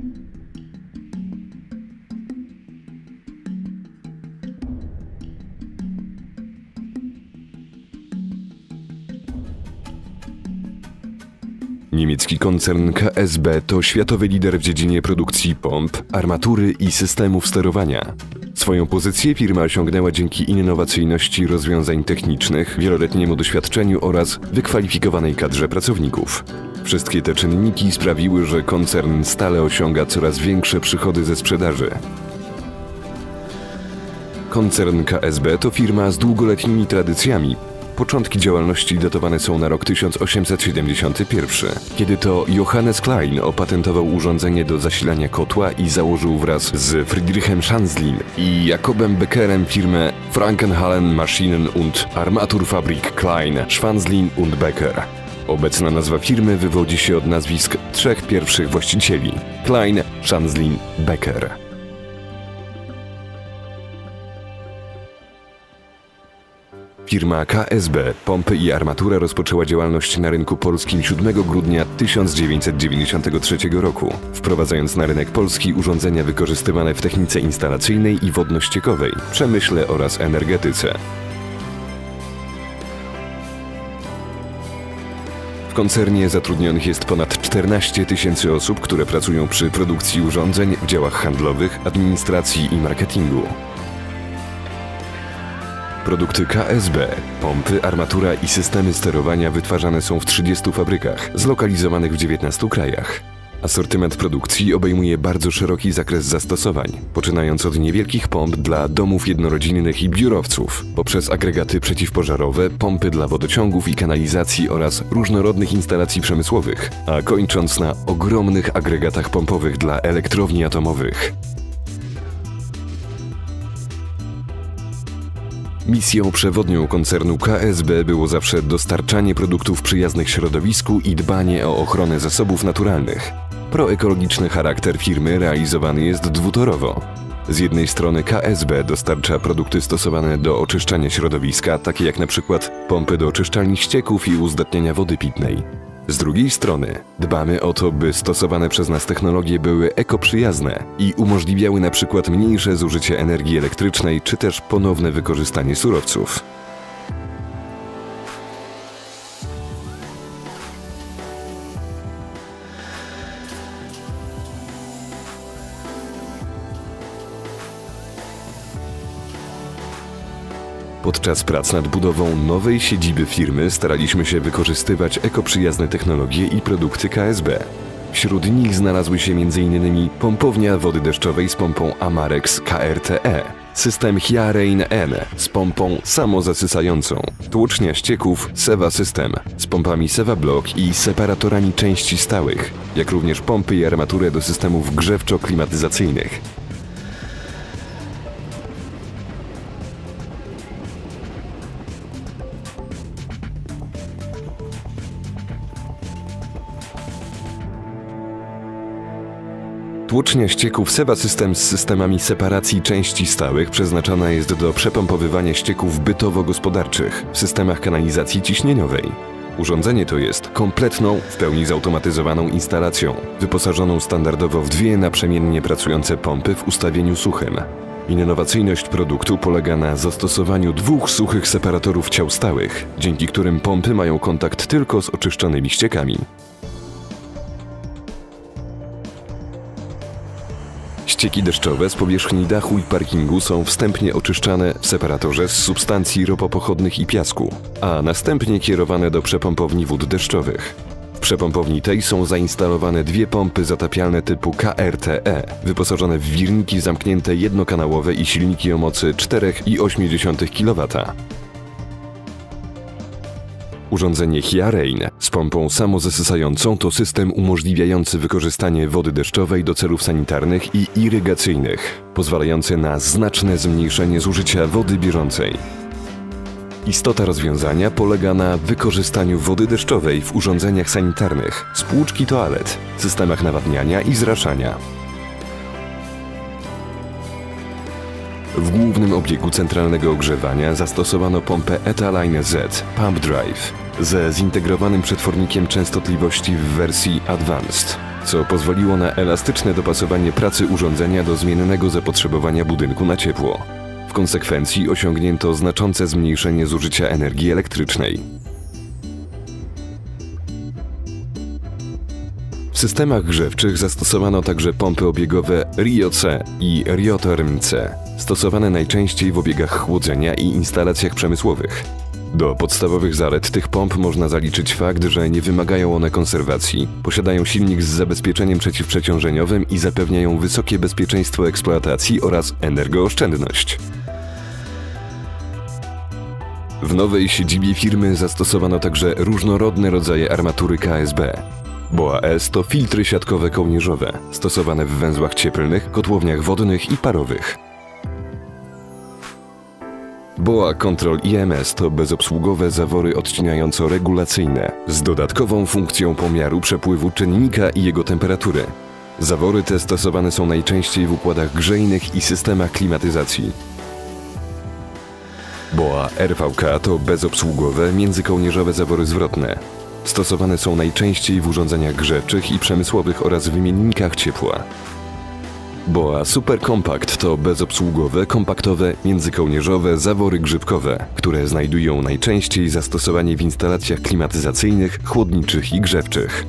Thank you. Niemiecki koncern KSB to światowy lider w dziedzinie produkcji pomp, armatury i systemów sterowania. Swoją pozycję firma osiągnęła dzięki innowacyjności rozwiązań technicznych, wieloletniemu doświadczeniu oraz wykwalifikowanej kadrze pracowników. Wszystkie te czynniki sprawiły, że koncern stale osiąga coraz większe przychody ze sprzedaży. Koncern KSB to firma z długoletnimi tradycjami. Początki działalności datowane są na rok 1871, kiedy to Johannes Klein opatentował urządzenie do zasilania kotła i założył wraz z Friedrichem Schanzlin i Jakobem Beckerem firmę Frankenhallen Maschinen und Armaturfabrik Klein, Schwanzlin und Becker. Obecna nazwa firmy wywodzi się od nazwisk trzech pierwszych właścicieli: Klein, Schanzlin, Becker. Firma KSB Pompy i Armatura rozpoczęła działalność na rynku polskim 7 grudnia 1993 roku, wprowadzając na rynek polski urządzenia wykorzystywane w technice instalacyjnej i wodno-ściekowej, przemyśle oraz energetyce. W koncernie zatrudnionych jest ponad 14 tysięcy osób, które pracują przy produkcji urządzeń w działach handlowych, administracji i marketingu. Produkty KSB, pompy, armatura i systemy sterowania wytwarzane są w 30 fabrykach, zlokalizowanych w 19 krajach. Asortyment produkcji obejmuje bardzo szeroki zakres zastosowań, poczynając od niewielkich pomp dla domów jednorodzinnych i biurowców, poprzez agregaty przeciwpożarowe, pompy dla wodociągów i kanalizacji oraz różnorodnych instalacji przemysłowych, a kończąc na ogromnych agregatach pompowych dla elektrowni atomowych. Misją przewodnią koncernu KSB było zawsze dostarczanie produktów przyjaznych środowisku i dbanie o ochronę zasobów naturalnych. Proekologiczny charakter firmy realizowany jest dwutorowo. Z jednej strony KSB dostarcza produkty stosowane do oczyszczania środowiska, takie jak przykład pompy do oczyszczalni ścieków i uzdatniania wody pitnej. Z drugiej strony dbamy o to, by stosowane przez nas technologie były ekoprzyjazne i umożliwiały na przykład mniejsze zużycie energii elektrycznej czy też ponowne wykorzystanie surowców. Podczas prac nad budową nowej siedziby firmy staraliśmy się wykorzystywać ekoprzyjazne technologie i produkty KSB. Wśród nich znalazły się m.in. pompownia wody deszczowej z pompą Amarex KRTE, system Hyarein N z pompą samozasysającą, tłocznia ścieków Seva System z pompami Seva Block i separatorami części stałych, jak również pompy i armaturę do systemów grzewczo-klimatyzacyjnych. Tłocznia ścieków Seva System z systemami separacji części stałych przeznaczona jest do przepompowywania ścieków bytowo-gospodarczych w systemach kanalizacji ciśnieniowej. Urządzenie to jest kompletną, w pełni zautomatyzowaną instalacją, wyposażoną standardowo w dwie naprzemiennie pracujące pompy w ustawieniu suchym. Innowacyjność produktu polega na zastosowaniu dwóch suchych separatorów ciał stałych, dzięki którym pompy mają kontakt tylko z oczyszczonymi ściekami. Ścieki deszczowe z powierzchni dachu i parkingu są wstępnie oczyszczane w separatorze z substancji ropopochodnych i piasku, a następnie kierowane do przepompowni wód deszczowych. W przepompowni tej są zainstalowane dwie pompy zatapialne typu KRTE, wyposażone w wirniki zamknięte jednokanałowe i silniki o mocy 4,8 kW. Urządzenie Hyarein z pompą samozasysającą to system umożliwiający wykorzystanie wody deszczowej do celów sanitarnych i irygacyjnych, pozwalający na znaczne zmniejszenie zużycia wody bieżącej. Istota rozwiązania polega na wykorzystaniu wody deszczowej w urządzeniach sanitarnych, spłuczki toalet, systemach nawadniania i zraszania. W głównym obiegu centralnego ogrzewania zastosowano pompę Etaline Z Pump Drive ze zintegrowanym przetwornikiem częstotliwości w wersji Advanced. co pozwoliło na elastyczne dopasowanie pracy urządzenia do zmiennego zapotrzebowania budynku na ciepło. W konsekwencji osiągnięto znaczące zmniejszenie zużycia energii elektrycznej. W systemach grzewczych zastosowano także pompy obiegowe Rio-C i Riotherm-C, stosowane najczęściej w obiegach chłodzenia i instalacjach przemysłowych. Do podstawowych zalet tych pomp można zaliczyć fakt, że nie wymagają one konserwacji, posiadają silnik z zabezpieczeniem przeciwprzeciążeniowym i zapewniają wysokie bezpieczeństwo eksploatacji oraz energooszczędność. W nowej siedzibie firmy zastosowano także różnorodne rodzaje armatury KSB. BOA S to filtry siatkowe kołnierzowe, stosowane w węzłach cieplnych, kotłowniach wodnych i parowych. BOA Control IMS to bezobsługowe zawory odcinająco-regulacyjne z dodatkową funkcją pomiaru przepływu czynnika i jego temperatury. Zawory te stosowane są najczęściej w układach grzejnych i systemach klimatyzacji. BOA RVK to bezobsługowe, międzykołnierzowe zawory zwrotne. Stosowane są najczęściej w urządzeniach grzewczych i przemysłowych oraz wymiennikach ciepła. BOA Super Compact to bezobsługowe, kompaktowe, międzykołnierzowe zawory grzybkowe, które znajdują najczęściej zastosowanie w instalacjach klimatyzacyjnych, chłodniczych i grzewczych.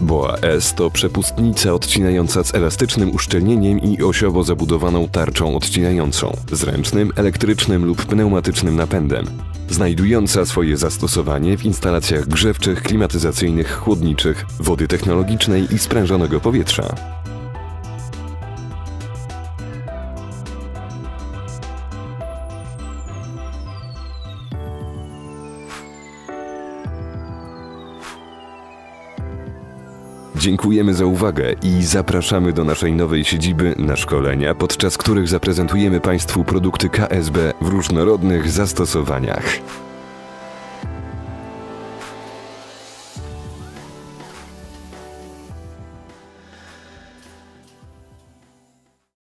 BOA S to przepustnica odcinająca z elastycznym uszczelnieniem i osiowo zabudowaną tarczą odcinającą, z ręcznym, elektrycznym lub pneumatycznym napędem, znajdująca swoje zastosowanie w instalacjach grzewczych, klimatyzacyjnych, chłodniczych, wody technologicznej i sprężonego powietrza. Dziękujemy za uwagę i zapraszamy do naszej nowej siedziby na szkolenia, podczas których zaprezentujemy Państwu produkty KSB w różnorodnych zastosowaniach.